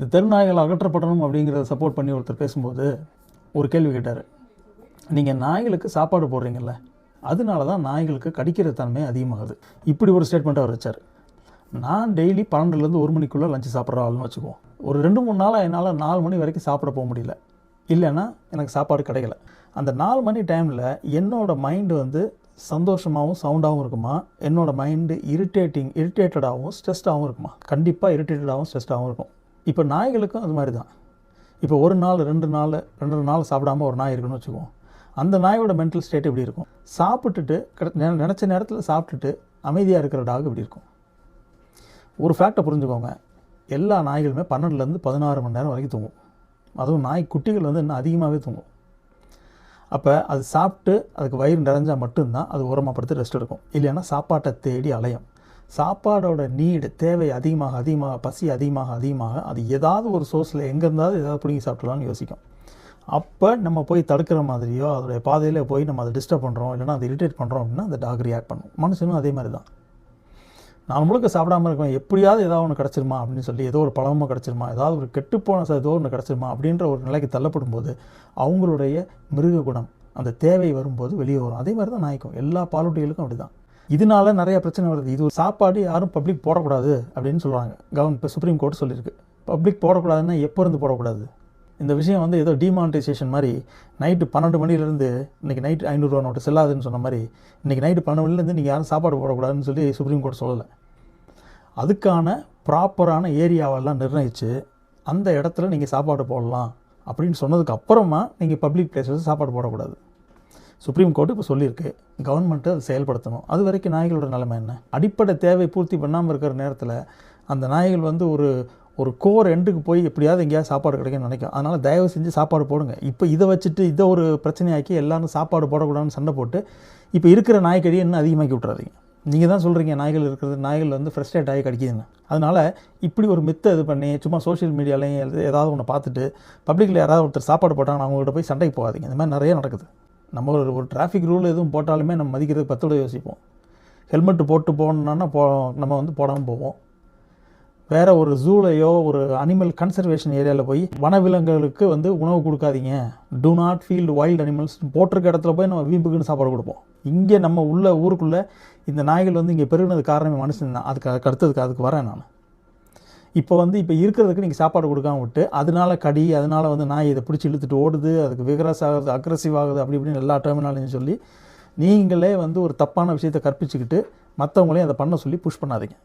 இந்த தெருநாய்கள் அகற்றப்படணும் அப்படிங்கிறத சப்போர்ட் பண்ணி ஒருத்தர் பேசும்போது ஒரு கேள்வி கேட்டார். நீங்கள் நாய்களுக்கு சாப்பாடு போடுறீங்கல்ல அதனால தான் நாய்களுக்கு கடிக்கிற தன்மை அதிகமாகுது. இப்படி ஒரு ஸ்டேட்மெண்ட் அவர் வச்சார். நான் டெய்லி பன்னெண்டுலேருந்து ஒரு மணிக்குள்ளே லஞ்சு சாப்பிட்ற ஆள்னு வச்சுக்குவோம். ஒரு ரெண்டு மூணு நாளாக என்னால் நாலு மணி வரைக்கும் சாப்பிட போக முடியல. இல்லைன்னா எனக்கு சாப்பாடு கிடைக்கல. அந்த நாலு மணி டைமில் என்னோட மைண்டு வந்து சந்தோஷமாகவும் சவுண்டாகவும் இருக்குமா? என்னோடய மைண்டு இரிட்டேட்டிங் இரிட்டேட்டடாகவும் ஸ்ட்ரெஸ்டாகவும் இருக்குமா? கண்டிப்பாக இரிட்டேட்டடாகவும் ஸ்ட்ரெஸ்டாகவும் இருக்கும். இப்போ நாய்களுக்கும் அது மாதிரி தான். இப்போ ஒரு நாள் ரெண்டு நாள் ரெண்டு நாள் சாப்பிடாம ஒரு நாய் இருக்குன்னு வச்சுக்குவோம் அந்த நாயோட மென்டல் ஸ்டேட் எப்படி இருக்கும்? சாப்பிட்டுட்டு கிட- நெ- நினச்ச நேரத்தில் சாப்பிட்டுட்டு அமைதியாக இருக்கிற டாக் இப்படி இருக்கும்? ஒரு ஃபேக்டை புரிஞ்சுக்கோங்க. எல்லா நாய்களுமே பன்னெண்டுலேருந்து பதினாறு மணி நேரம் வரைக்கும் தூங்கும். அதுவும் நாய் குட்டிகள் வந்து இன்னும் அதிகமாகவே தூங்கும். அப்போ அது சாப்பிட்டு அதுக்கு வயிறு நிறைஞ்சால் மட்டும்தான் அது உரமாக படுத்து ரெஸ்ட் எடுக்கும். இல்லைன்னா சாப்பாட்டை தேடி அலையும். சாப்பாடோட நீடு தேவை அதிகமாக அதிகமாக பசி அதிகமாக அதிகமாக அது ஏதாவது ஒரு சோர்ஸில் எங்கே இருந்தாலும் ஏதாவது பிடிங்கி சாப்பிடலாம்னு யோசிக்கும். அப்போ நம்ம போய் தடுக்கிற மாதிரியோ அதோடைய பாதையில் போய் நம்ம அதை டிஸ்டர்ப் பண்ணுறோம் இல்லைன்னா அதை இரிட்டேட் பண்ணுறோம் அப்படின்னா அந்த டாக் ரியாக்ட் பண்ணும். மனுஷனும் அதே மாதிரி தான். நான் முழுக்க சாப்பிடாம இருக்கேன் எப்படியாவது ஏதாவது ஒன்று கிடச்சிருமா அப்படின்னு சொல்லி ஏதோ ஒரு பழமோ கிடச்சிருமா ஏதாவது ஒரு கெட்டுப்போன சார் ஏதோ ஒன்று கிடச்சிருமா அப்படின்ற ஒரு நிலைக்கு தள்ளப்படும் போது அவங்களுடைய மிருக குணம் அந்த தேவை வரும்போது வெளியே வரும். அதே மாதிரி தான் நாய்க்கும். எல்லா பாலூட்டிகளுக்கும் அப்படி தான் இதனால நிறைய பிரச்சனை வருது. இது ஒரு சாப்பாடு யாரும் பப்ளிக் போடக்கூடாது அப்படின்னு சொல்கிறாங்க கவர்மெண்ட் இப்போ சுப்ரீம் கோர்ட் சொல்லியிருக்கு. பப்ளிக் போடக்கூடாதுன்னா எப்போ இருந்து போடக்கூடாது? இந்த விஷயம் வந்து ஏதோ டிமானிட்டைசேஷன் மாதிரி நைட்டு பன்னெண்டு மணிலேருந்து இன்றைக்கி நைட்டு ஐநூறுரூவா நோட்டு செல்லாதுன்னு சொன்ன மாதிரி இன்றைக்கி நைட்டு பன்னெண்டு மணிலேருந்து நீங்கள் யாரும் சாப்பாடு போடக்கூடாதுன்னு சொல்லி சுப்ரீம் கோர்ட் சொல்லலை. அதுக்கான ப்ராப்பரான ஏரியாவெல்லாம் நிர்ணயித்து அந்த இடத்துல நீங்கள் சாப்பாடு போடலாம் அப்படின்னு சொன்னதுக்கு அப்புறமா நீங்கள் பப்ளிக் பிளேஸில் சாப்பாடு போடக்கூடாது. சுப்ரீம் கோர்ட் இப்போ சொல்லியிருக்கு. கவர்மெண்ட்டு அதை செயல்படுத்தணும். அது வரைக்கும் நாய்களோட நிலைமை என்ன? அடிப்படை தேவை பூர்த்தி பண்ணாமல் இருக்கிற நேரத்தில் அந்த நாய்கள் வந்து ஒரு ஒரு கோர் எண்டுக்கு போய் எப்படியாவது எங்கேயாவது சாப்பாடு கிடைக்கும்னு நினைக்கும். அதனால் தயவு செஞ்சு சாப்பாடு போடுங்க. இப்போ இதை வச்சுட்டு இதை ஒரு பிரச்சனையாக்கி எல்லாரும் சாப்பாடு போடக்கூடாதுன்னு சண்டை போட்டு இப்போ இருக்கிற நாய்க்கடியை இன்னும் அதிகமாக்கி விட்றாதீங்க நீங்கள் தான் சொல்கிறீங்க நாய்கள் இருக்கிறது நாய்கள் வந்து ஃப்ரெஸ்ட்ரேட் ஆகி கடிக்குதுன்னு. அதனால் இப்படி ஒரு மித்தை இது பண்ணி சும்மா சோஷியல் மீடியாலையும் ஏதாவது ஒன்று பார்த்துட்டு பப்ளிக்கில் யாராவது ஒருத்தர் சாப்பாடு போட்டாங்கன்னா அவங்கள்ட்ட போய் சண்டைக்கு போகாதீங்க. இந்த மாதிரி நிறைய நடக்குது. நம்ம ஒரு ஒரு டிராஃபிக் ரூல் எதுவும் போட்டாலுமே நம்ம மதிக்கிறதுக்கு பத்தோட யோசிப்போம். ஹெல்மெட் போட்டு போகணுன்னா போ நம்ம வந்து போடாமல் போவோம். வேறு ஒரு ஜூலையோ ஒரு அனிமல் கன்சர்வேஷன் ஏரியாவில் போய் வனவிலங்குகளுக்கு வந்து உணவு கொடுக்காதீங்க. Do not feed wild animals போட்டிருக்க இடத்துல போய் நம்ம வீம்புக்குன்னு சாப்பாடு கொடுப்போம். இங்கே நம்ம உள்ள ஊருக்குள்ளே இந்த நாய்கள் வந்து இங்கே பெருகினது காரணமே மனுஷன் தான். அதுக்கு அதுக்கு அடுத்ததுக்கு அதுக்கு வரேன் நான். இப்போ வந்து இப்போ இருக்கிறதுக்கு நீங்கள் சாப்பாடு கொடுக்காம விட்டு அதனால கடி அதனால் வந்து நாய் இதை பிடிச்சி இழுத்துட்டு ஓடுது அதுக்கு விகரஸ் ஆகுது அக்ரஸிவ் ஆகுது அப்படி இப்படின்னு எல்லா டெர்மினாலையும் சொல்லி நீங்களே வந்து ஒரு தப்பான விஷயத்தை கற்பிச்சுக்கிட்டு மற்றவங்களையும் அதை பண்ண சொல்லி புஷ் பண்ணாதீங்க.